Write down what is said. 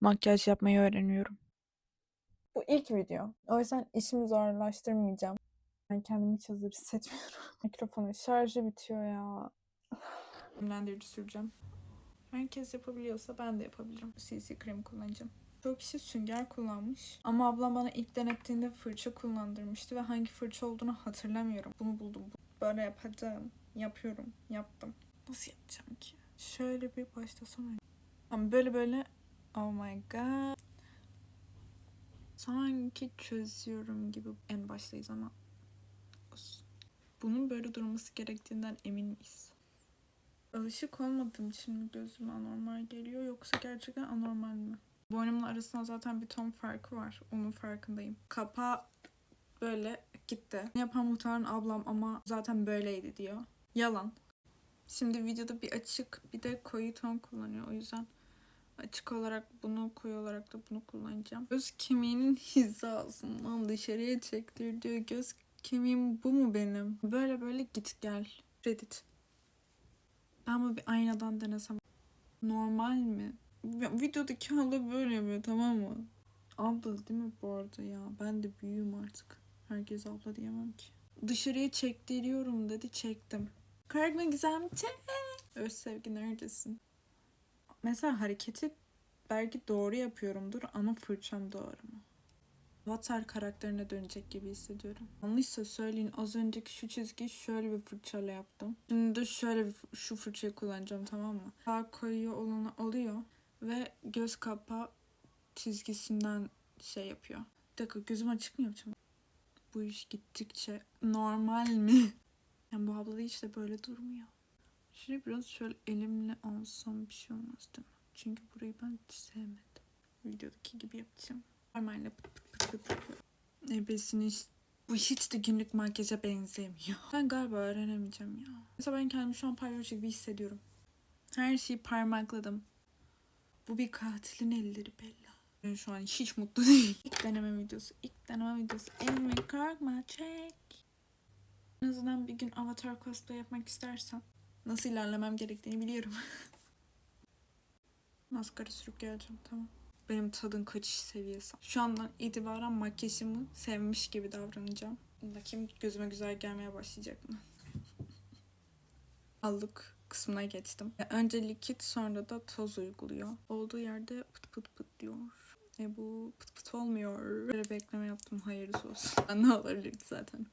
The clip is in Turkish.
makyaj yapmayı öğreniyorum. Bu ilk video. O yüzden işimi zorlaştırmayacağım. Ben kendimi hiç hazır hissetmiyorum. Mikrofonun şarjı bitiyor ya. Nemlendirici süreceğim. Herkes yapabiliyorsa ben de yapabilirim. CC kremi kullanacağım. Çoğu kişi sünger kullanmış. Ama ablam bana ilk denettiğinde fırça kullandırmıştı ve hangi fırça olduğunu hatırlamıyorum. Bunu buldum. Böyle yapacağım. Yapıyorum. Yaptım. Nasıl yapacağım ki? Şöyle bir başlasam. Ama böyle böyle oh my god. Sanki çözüyorum gibi en baştayız ama. Bunun böyle durması gerektiğinden emin miyiz? Alışık olmadığım için mi gözüme anormal geliyor yoksa gerçekten anormal mi? Boynumla arasında zaten bir ton farkı var. Onun farkındayım. Kapağı böyle gitti. Yapan muhtemelen ablam ama zaten böyleydi diyor. Yalan. Şimdi videoda bir açık bir de koyu ton kullanıyor. O yüzden açık olarak bunu koyu olarak da bunu kullanacağım. Göz kemiğinin hizasından dışarıya çektir diyor. Göz kemiğim bu mu benim? Böyle böyle git gel. Reddit. Ben bunu bir aynadan denesem. Normal mi? Videodaki abla böyle yapıyor tamam mı? Abla değil mi bu arada ya? Ben de büyüğüm artık. Herkes abla diyemem ki. Dışarıya çektiriyorum dedi çektim. Korkma güzel mi? Öz sevgi neredesin? Mesela hareketi belki doğru yapıyorumdur ama fırçam doğru mu? Avatar karakterine dönecek gibi hissediyorum. Yanlışsa söyleyin az önceki şu çizgiyi şöyle bir fırçayla yaptım. Şimdi de şöyle bir şu fırçayı kullanacağım tamam mı? Daha koyu olanı alıyor ve göz kapağı çizgisinden şey yapıyor. Bir dakika gözüm açık mı yapacağım? Bu iş gittikçe normal mi? Yani bu abla da hiç de böyle durmuyor. Şurayı biraz şöyle elimle alsam bir şey olmaz değil mi? Çünkü burayı ben hiç sevmedim. Videodaki gibi yapacağım. Parmağıyla pıt pıt pıt pıt. Ebesini bu hiç de günlük makyaja benzemiyor. Ben galiba öğrenemeyeceğim ya. Mesela ben kendimi şu an palyaço gibi hissediyorum. Her şeyi parmakladım. Bu bir katilin elleri Bella. Ben şu an hiç mutlu değilim. İlk deneme videosu. ilk deneme videosu. Elimi korkma çek. En azından bir gün avatar cosplay yapmak istersem nasıl ilerlemem gerektiğini biliyorum. Maskara sürüp geleceğim tamam. Benim tadın kaçış seviyesi. Şu andan itibaren makyajımı sevmiş gibi davranacağım. Bakayım gözüme güzel gelmeye başlayacak mı? Allık kısmına geçtim. Önce likit sonra da toz uyguluyor. Olduğu yerde pıt pıt pıt diyor. E bu pıt pıt olmuyor. Böyle bekleme yaptım hayırlısı olsun. ne olabilir zaten.